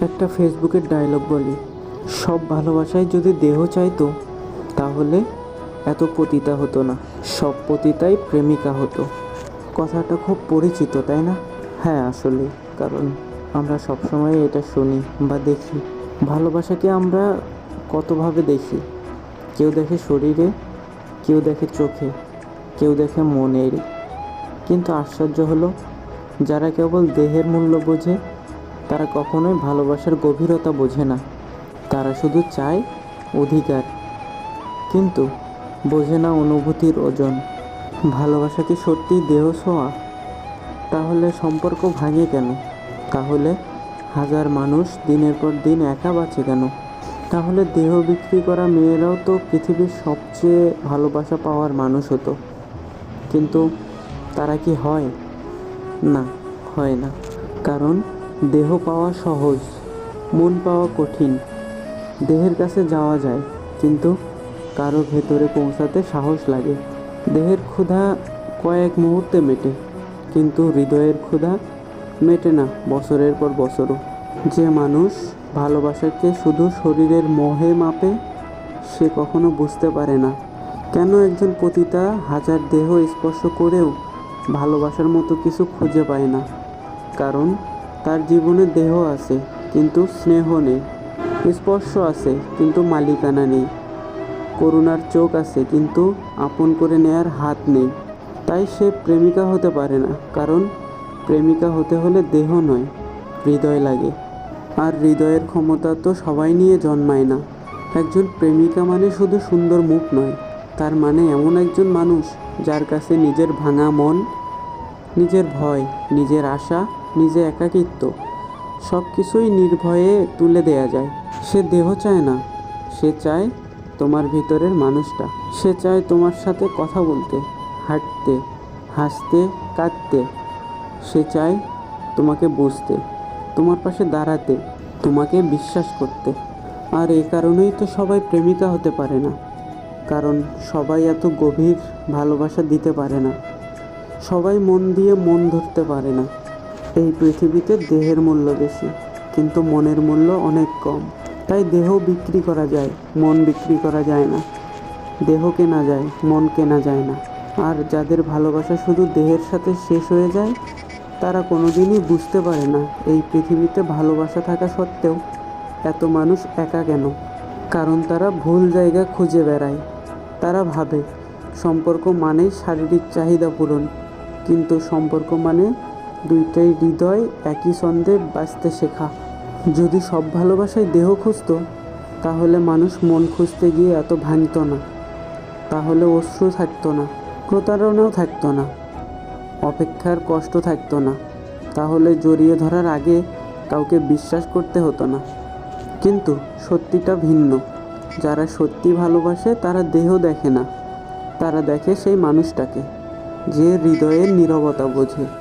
একটা ফেসবুকের ডায়লগ বলি। সব ভালোবাসায় যদি দেহ চাইতো, তাহলে এত পতিতা হতো না। সব পতিতাই প্রেমিকা হতো। কথাটা খুব পরিচিত, তাই না? হ্যাঁ আসলে। কারণ আমরা সবসময় এটা শুনি বা দেখি। ভালোবাসাকে আমরা কতভাবে দেখি? কেউ দেখে শরীরে, কেউ দেখে চোখে, কেউ দেখে মনের। কিন্তু আশ্চর্য হলো, যারা কেবল দেহের মূল্য বোঝে তারা কখনোই ভালোবাসার গভীরতা বোঝে না। তারা শুধু চায় অধিকার। কিন্তু বোঝে না অনুভূতির ওজন। ভালোবাসা কি সত্যিই দেহ ছোঁয়া? তাহলে সম্পর্ক ভাঙে কেন? তাহলে হাজার মানুষ দিনের পর দিন একা বাঁচে কেন? তাহলে দেহ বিক্রি করা মেয়েরাও তো পৃথিবীর সবচেয়ে ভালোবাসা পাওয়ার মানুষ হতো। কিন্তু তারা কি হয়? না হয় না। কারণ দেহ পাওয়া সহজ, মন পাওয়া কঠিন। দেহের কাছে যাওয়া যায়, কিন্তু কারও ভেতরে পৌঁছাতে সাহস লাগে। দেহের ক্ষুধা কয়েক মুহূর্তে মেটে, কিন্তু হৃদয়ের ক্ষুধা মেটে না, বছরের পর বছরও। যে মানুষ ভালোবাসাকে শুধু শরীরের মোহে মাপে, সে কখনো বুঝতে পারে না। কেন একজন পতিতা হাজার দেহ স্পর্শ করেও ভালোবাসার মতো কিছু খুঁজে পায় না? কারণ তার জীবনে দেহ আছে, কিন্তু স্নেহ নেই। স্পর্শ আছে, কিন্তু মালিকানা নেই। করুণার চোখ আছে, কিন্তু আপন করে নেয়ার হাত নেই। তাই সে প্রেমিকা হতে পারে না, কারণ প্রেমিকা হতে হলে দেহ নয়, হৃদয় লাগে। আর হৃদয়ের ক্ষমতা তো সবাই নিয়ে জন্মায় না। একজন প্রেমিকা মানে শুধু সুন্দর মুখ নয়, তার মানে এমন একজন মানুষ যার কাছে নিজের ভাঙা মন, নিজের ভয়, নিজের আশা নিজের একাকিত্ব, সব কিছুই নির্ভয়ে তুলে দেয়া যায়। সে দেহ চায় না, সে চায় তোমার ভিতরের মানুষটা। সে চায় তোমার সাথে কথা বলতে, হাঁটতে, হাসতে, কাঁদতে। সে চায় তোমাকে বুঝতে, তোমার পাশে দাঁড়াতে, তোমাকে বিশ্বাস করতে। আর এই কারণেই তো সবাই প্রেমিকা হতে পারে না। কারণ সবাই এত গভীর ভালোবাসা দিতে পারে না। সবাই মন দিয়ে মন ধরতে পারে না। এই পৃথিবীতে দেহের মূল্য বেশি, কিন্তু মনের মূল্য অনেক কম। তাই দেহ বিক্রি করা যায়, মন বিক্রি করা যায় না। দেহ কেনা যায়, মন কেনা যায় না। আর যাদের ভালোবাসা শুধু দেহের সাথে শেষ হয়ে যায়, তারা কোনোদিনই বুঝতে পারে না এই পৃথিবীতে ভালোবাসা থাকা সত্ত্বেও এত মানুষ একা কেন? কারণ তারা ভুল জায়গা খুঁজে বেড়ায়। তারা ভাবে, সম্পর্ক মানেই শারীরিক চাহিদা পূরণ। কিন্তু সম্পর্ক মানে দুইটাই হৃদয় একই ছন্দে বাঁচতে শেখা। যদি সব ভালোবাসায় দেহ খুঁজতো, তাহলে মানুষ মন খুঁজতে গিয়ে এত ভাঙত না। তাহলে অশ্রু থাকতো না, প্রতারণাও থাকতো না, অপেক্ষার কষ্ট থাকতো না। তাহলে জড়িয়ে ধরার আগে কাউকে বিশ্বাস করতে হতো না। কিন্তু সত্যিটা ভিন্ন। যারা সত্যি ভালোবাসে, তারা দেহ দেখে না। তারা দেখে সেই মানুষটাকে, যে হৃদয়ের নীরবতা বোঝে।